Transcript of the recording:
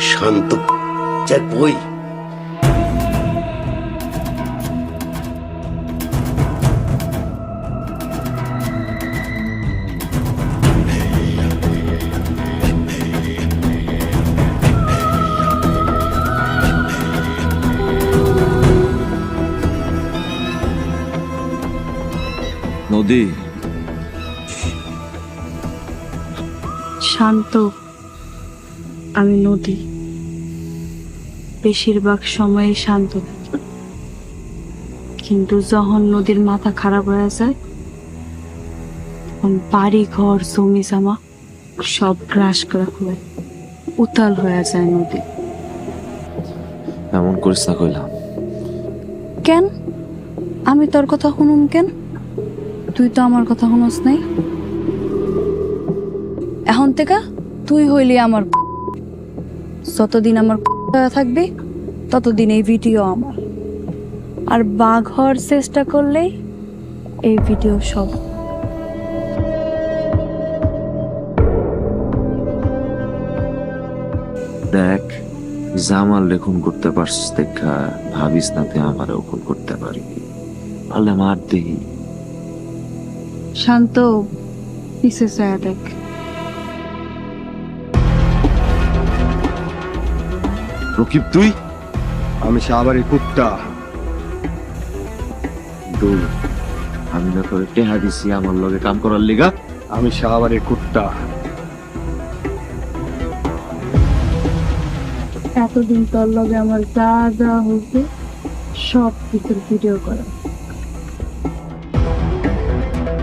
শান্ত। যার বই। নদী। শান্ত। আমি নদী। বেশিরভাগ সময়ে শান্ত থাকি। কিন্তু যখন নদীর মাথা খারাপ হয়ে যায় তখন বাড়ি ঘর জমি জামা সব গ্রাস করে ফেলে উতাল হয়ে যায় নদী। এমন করিস না কইলাম কেন? আমি তোর কথা শুনুম কেন? তুই তো আমার কথা শুনস নাই। এখন থেকে তুই হইলি আমার যতদিন আমার থাকবে ততদিন এই ভিডিও আমার। আর বাঘ হওয়ার চেষ্টা করলেই এই ভিডিও সব। দেখ জামাল লেখন করতে পারছিস দেখা ভাবিস না তুই আমার খুন করতে পারবি। পারলে মার দিই শান্ত দেখ। রকিব তুই? আমি সাহাবারি কুত্তা। দূর। আমি না তোর টেহা দিছি আমার লগে কাম করার লিগা। আমি সাহাবারি কুত্তা। এতদিন তোর লগে আমার যা যা হয়েছে সব কিছুর ভিডিও করা।